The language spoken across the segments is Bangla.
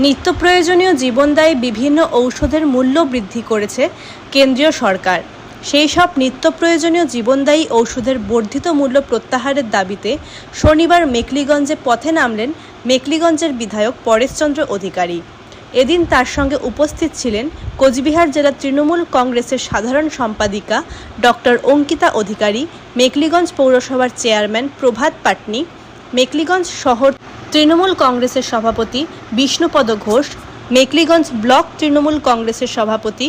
নিত্য প্রয়োজনীয় জীবনদায়ী বিভিন্ন ঔষধের মূল্য বৃদ্ধি করেছে কেন্দ্রীয় সরকার। সেই সব নিত্য প্রয়োজনীয় জীবনদায়ী ঔষধের বর্ধিত মূল্য প্রত্যাহারের দাবিতে শনিবার মেকলিগঞ্জে পথে নামলেন মেকলিগঞ্জের বিধায়ক পরেশচন্দ্র অধিকারী। এদিন তার সঙ্গে উপস্থিত ছিলেন কোচবিহার জেলা তৃণমূল কংগ্রেসের সাধারণ সম্পাদিকা ডক্টর অঙ্কিতা অধিকারী মেকলিগঞ্জ পৌরসভার চেয়ারম্যান প্রভাত পাটনি মেকলিগঞ্জ শহর তৃণমূল কংগ্রেসের সভাপতি বিষ্ণুপদ ঘোষ, মেকলিগঞ্জ ব্লক তৃণমূল কংগ্রেসের সভাপতি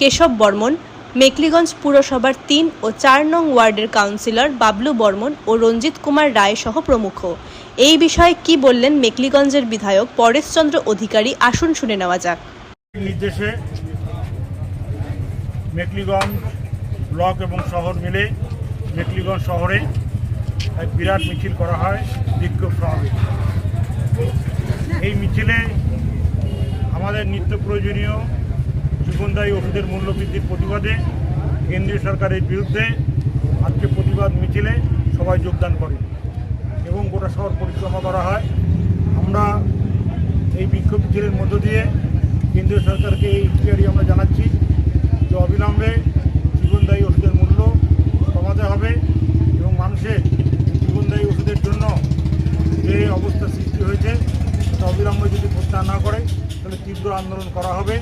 কেশব বর্মন, মেকলিগঞ্জ পুরসভার তিন ও চার নং ওয়ার্ডের কাউন্সিলর বাবলু বর্মন ও রঞ্জিত কুমার রায় সহ প্রমুখ। এই বিষয়ে কি বললেন মেকলিগঞ্জের বিধায়ক পরেশচন্দ্র অধিকারী? আসুন শুনে নেওয়া যাক। নির্দেশে মেকলিগঞ্জ ব্লক এবং শহর মিলে মেকলিগঞ্জ শহরে এক বিরাট মিছিল করা হয়, বিক্ষোভ সমাবেশ এই মিছিলে আমাদের নিত্য প্রয়োজনীয় জীবনদায়ী ওষুধের মূল্য বৃদ্ধির প্রতিবাদে কেন্দ্রীয় সরকারের বিরুদ্ধে আজকে প্রতিবাদ মিছিলে সবাই যোগদান করে এবং গোটা শহর পরিক্রমা করা হয়। আমরা এই বিক্ষোভ মিছিলের মধ্য দিয়ে কেন্দ্রীয় সরকারকে এই ইতিহারই আমরা জানাচ্ছি যে অবিলম্বে জীবনদায়ী ওষুধের মূল্য কমাতে হবে এবং মানুষের জীবনদায়ী ওষুধের জন্য যে অবস্থা সৃষ্টি হয়েছে তা অবিলম্বে যদি প্রত্যাহার না করে তাহলে তীব্র আন্দোলন করা হবে।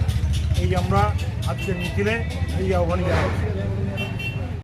এই আমরা আজকের মিছিলে এই আহ্বান জানাচ্ছি।